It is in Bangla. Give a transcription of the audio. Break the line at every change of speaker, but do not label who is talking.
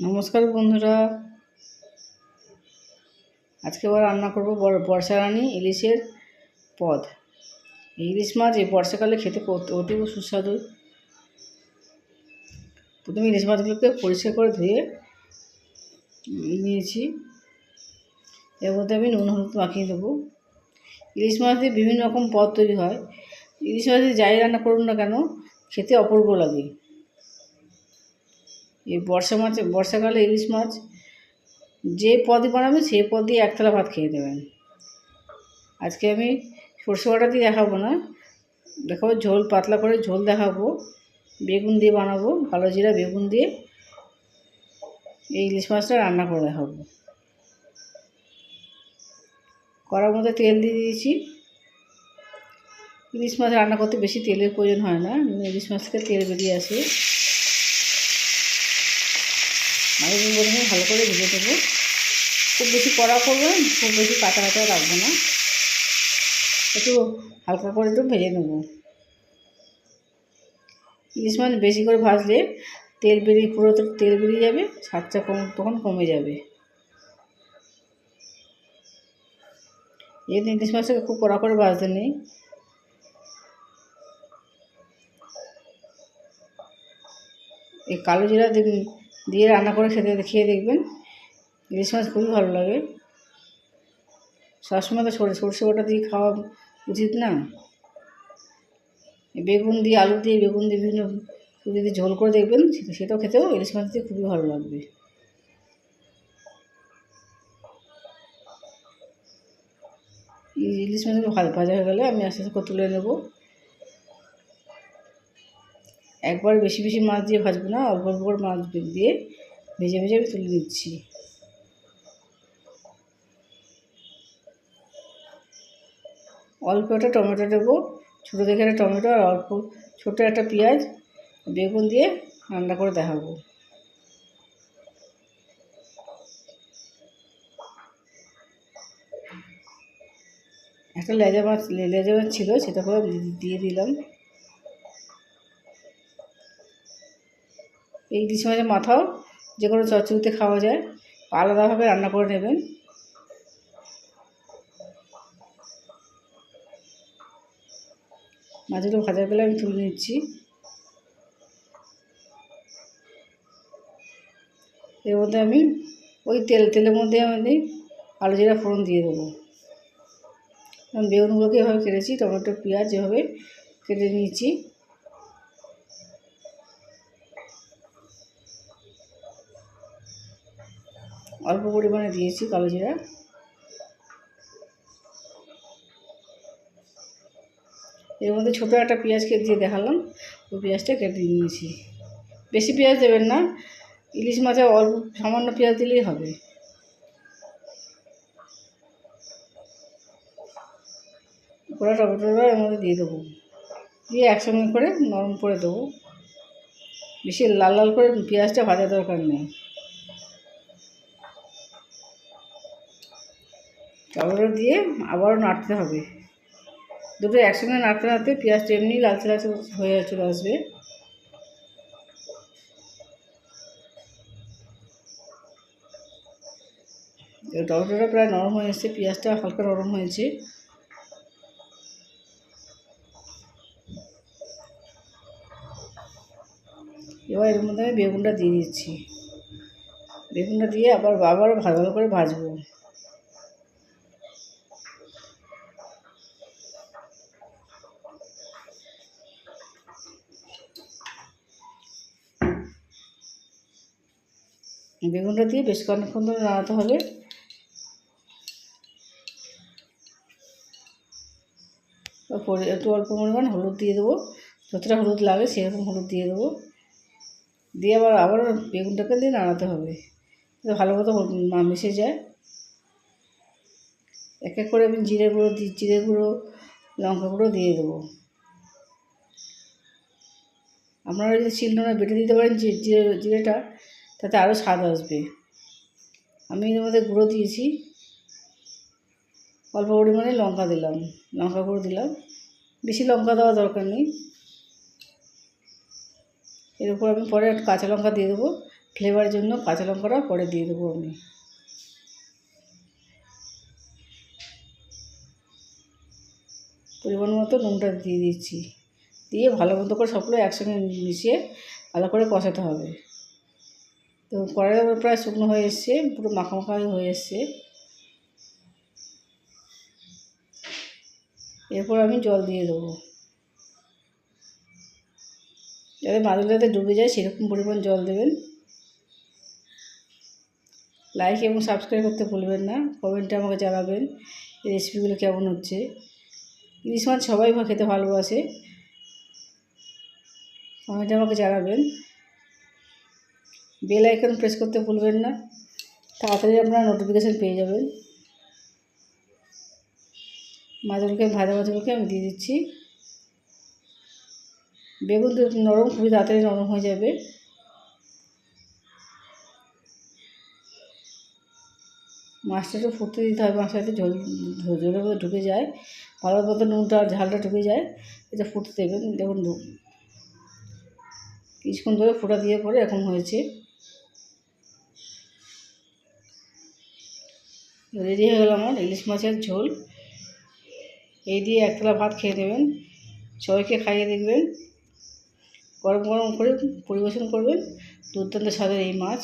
নমস্কার বন্ধুরা। আজকে আবার রান্না করব বর- বর্ষা রানী ইলিশের পদ। ইলিশ মাছ এই বর্ষাকালে খেতে অত- অতীব সুস্বাদু। প্রথমে ইলিশ মাছগুলোকে পরিষ্কার করে ধুয়ে নিয়েছি। এর মধ্যে আমি নুন, হলুদ মাখিয়ে দেবো। ইলিশ মাছ দিয়ে বিভিন্ন রকম পদ তৈরি হয়। ইলিশ মাছ দিয়ে যাই রান্না করুন না কেন, খেতে অপূর্ব লাগে। এই বর্ষা মাছে, বর্ষাকালে ইলিশ মাছ, যে পদই বানাবেন সেই পদ দিয়ে একতলা ভাত খেয়ে দেবেন আজকে আমি সর্ষে বাটা দিয়ে দেখাবো না। দেখাবো ঝোল, পাতলা করে ঝোল দেখাবো। বেগুন দিয়ে বানাবো কালো জিরা বেগুন দিয়ে। এই ইলিশ মাছটা রান্না করে দেখাবো। কড়ার মধ্যে তেল দিয়ে দিয়েছি। ইলিশ মাছ রান্না করতে বেশি তেলের প্রয়োজন হয় না। ইলিশ মাছ থেকে তেল বেরিয়ে আসে। মাছের প্রথমে ভালো করে ভেজে দেবো খুব বেশি কড়া করব না, খুব বেশি কাঁচা কাঁচা রাখব না। একটু হালকা করে একটু ভেজে নেব। ইলিশ মাছ বেশি করে ভাজলে তেল বেরিয়ে পুরো তো তেল বেরিয়ে যাবে স্বাদটা কম তখন কমে যাবে। এই ইলিশ মাছটাকে খুব কড়া করে ভাজতে নেই। এই কালো জিরা দিন- দিয়ে রান্না করে খেতে খেয়ে দেখবেন। ইলিশ মাছ খুবই ভালো লাগে। সবসময় তো সরষে সরষে বাটা দিয়ে খাওয়া উচিত না। বেগুন দিয়ে, আলু দিয়ে, বেগুন দিয়ে বিভিন্ন যদি ঝোল করে দেখবেন সেটাও খেতেও ইলিশ মাছ দিয়ে খুবই ভালো লাগবে। ইলিশ মাছগুলো ভালো ভাজা হয়ে গেলে আমি আস্তে আস্তে করে তুলে নেব? একবার বেশি বেশি মাছ দিয়ে ভাজবো না, অল্প অল্প করে মাছ দিয়ে ভেজে ভেজে আমি তুলে নিচ্ছি। অল্প একটা টমেটো দেবো, ছোটো দেখে একটা টমেটো আর অল্প ছোটো একটা পেঁয়াজ, বেগুন দিয়ে রান্না করে দেখাবো। একটা লেজা মাছ লেজা মাছ ছিল, সেটা করে দিয়ে দিলাম। এই ইলিশ মাছের মাথাও যে কোনো চচ্চড়িতে খাওয়া যায়, আলাদাভাবে রান্না করে নেবেন। মাছগুলো ভাজা গেলে আমি তুলে নিচ্ছি। এর মধ্যে আমি ওই তেল, তেলের মধ্যে আমি আলু জিরা ফোড়ন দিয়ে দেবো। বেগুনগুলোকে এভাবে কেটেছি, টমেটো, পেঁয়াজ যেভাবে কেটে নিয়েছি। অল্প পরিমাণে দিয়েছি কালো জিরা। এর মধ্যে ছোটো একটা পেঁয়াজকে দিয়ে দেখালাম। ওই পেঁয়াজটা কেটে নিয়েছি। বেশি পেঁয়াজ দেবেন না। ইলিশ মাছে অল্প সামান্য পেঁয়াজ দিলেই হবে। গোটা টমেটোটা এর মধ্যে দিয়ে দেবো। দিয়ে একসঙ্গে করে নরম করে দেবো। বেশি লাল লাল করে পেঁয়াজটা ভাজা দরকার নেই। টমেটো দিয়ে আবারও নাড়তে হবে। দুটো একসঙ্গে নাড়তে নাড়তে পেঁয়াজটা এমনি লালচে লালচে হয়ে চলে আসবে। টমেটোটা প্রায় নরম হয়ে এসছে, পেঁয়াজটা হালকা নরম হয়েছে। এবার এর মধ্যে আমি বেগুনটা দিয়ে দিচ্ছি। বেগুনটা দিয়ে আবার আবার ভালো ভালো করে ভাজবো। বেগুনটা দিয়ে বেশ অনেকক্ষণ ধরে নাড়াতে হবে। তারপরে একটু অল্প পরিমাণ হলুদ দিয়ে দেবো। যতটা হলুদ লাগে সেরকম হলুদ দিয়ে দেবো। দিয়ে আবার আবার বেগুনটাকে দিয়ে নাড়াতে হবে। ভালো মতো মিশে যায়। এক এক করে আমি জিরে গুঁড়ো দি, জিরে গুঁড়ো, লঙ্কা গুঁড়ো দিয়ে দেবো। আপনারা যদি শিলনোড়া বেটে দিতে পারেন জিরে, জিরেটা তাতে আরও স্বাদ আসবে। আমি এর মধ্যে গুঁড়ো দিয়েছি। অল্প পরিমাণে লঙ্কা দিলাম। লঙ্কা গুঁড়ো দিলাম। বেশি লঙ্কা দেওয়া দরকার নেই। এর উপর আমি পরে কাঁচা লঙ্কা দিয়ে দেবো। ফ্লেভারের জন্য কাঁচা লঙ্কাটা পরে দিয়ে দেবো আমি। পরিমাণ মতো নুনটা দিয়ে দিচ্ছি। দিয়ে ভালো মতো করে সবগুলো একসঙ্গে মিশিয়ে ভালো করে কষাতে হবে। তো কড়াই প্রায় শুকনো হয়ে এসছে, পুরো মাখা মাখা হয়ে এসছে। এরপর আমি জল দিয়ে দেবো। যাতে মাদুর যাতে ডুবে যায়, সেরকম পরিমাণ জল দেবেন। লাইক এবং সাবস্ক্রাইব করতে ভুলবেন না। কমেন্টে আমাকে জানাবেন এই রেসিপিগুলো কেমন হচ্ছে। ইলিশ মাছ সবাই খেতে ভালোবাসে। কমেন্টে আমাকে জানাবেন। বেল আইকন প্রেস করতে ভুলবেন না। তাড়াতাড়ি আপনারা নোটিফিকেশান পেয়ে যাবেন। মাছগুলোকে ভাজা মাছগুলোকে আমি দিয়ে দিচ্ছি। বেগুন নরম, খুবই তাড়াতাড়ি নরম হয়ে যাবে। মাছটা একটু ফুটতে দিতে হবে মাছটা ঝোল ঝোলের মধ্যে ঢুকে যায়। ভালো মতো নুনটা ঝালটা ঢুকে যায়। এটা ফুটতে দেবেন। দেখুন কিছুক্ষণ ধরে ফোটা দিয়ে পরে এরকম হয়েছে। রেডি হয়ে গেল আমার ইলিশ মাছের ঝোল। এই দিয়ে একতলা ভাত খেয়ে নেবেন। সবাইকে খাইয়ে দেখবেন। গরম গরম করে পরিবেশন করবেন। দুর্দান্ত স্বাদের এই মাছ।